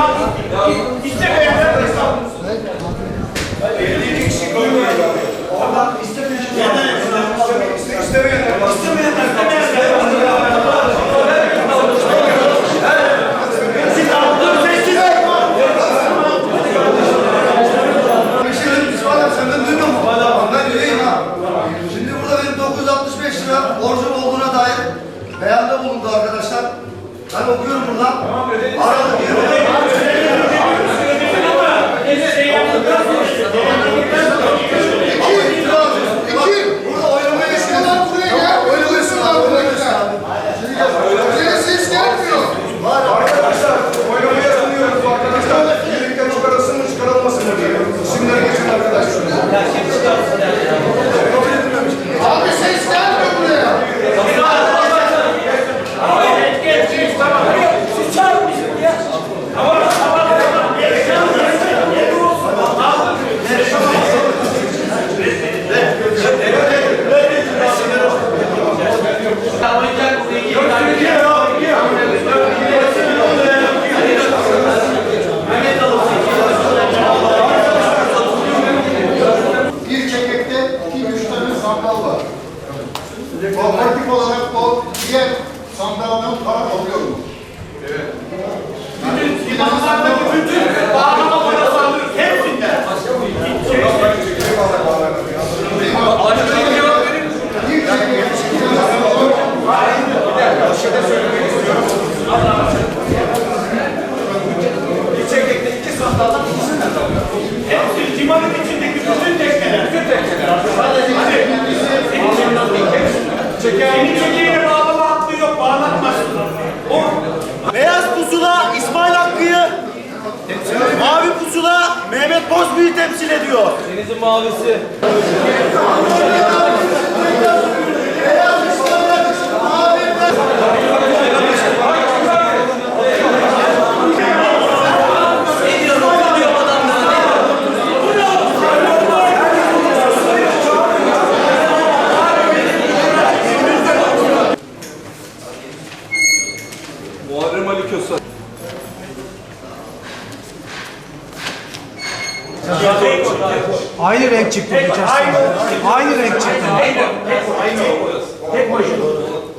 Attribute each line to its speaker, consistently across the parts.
Speaker 1: Ha. Şimdi burada benim 965 lira borcum olduğuna dair beyanda bulundu arkadaşlar. Ben okuyorum buradan. Aralık 20.
Speaker 2: Kooperatif olarak o diğer sandaldan para alıyor mu? Evet. Bir tane sandal bir çekekte iki tane sandal var.
Speaker 3: Hepsi limanın içindeki bütün tekneler.
Speaker 4: Bozbey'i temsil ediyor.
Speaker 5: Denizin mavisi. Muharrem Ali Köse.
Speaker 6: Aynı renk çıktı geçen sene. Aynı renk çıktı.
Speaker 3: tek başına.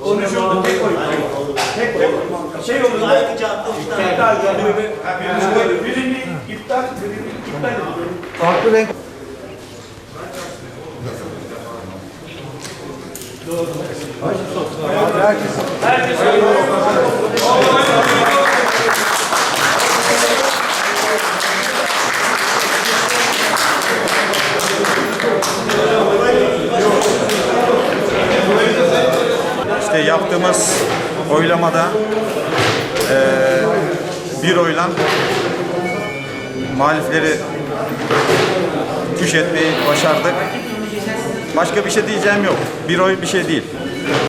Speaker 3: Konuşuldu tek başına. Tek başına. Şey olur.
Speaker 4: Ayrıca atmışlar.
Speaker 3: Birini iptal, birini iptal.
Speaker 6: Farklı renk.
Speaker 7: İşte yaptığımız oylamada eee, bir oyla muhalifleri kuş etmeyi başardık. Başka bir şey diyeceğim yok. Bir oy bir şey değil.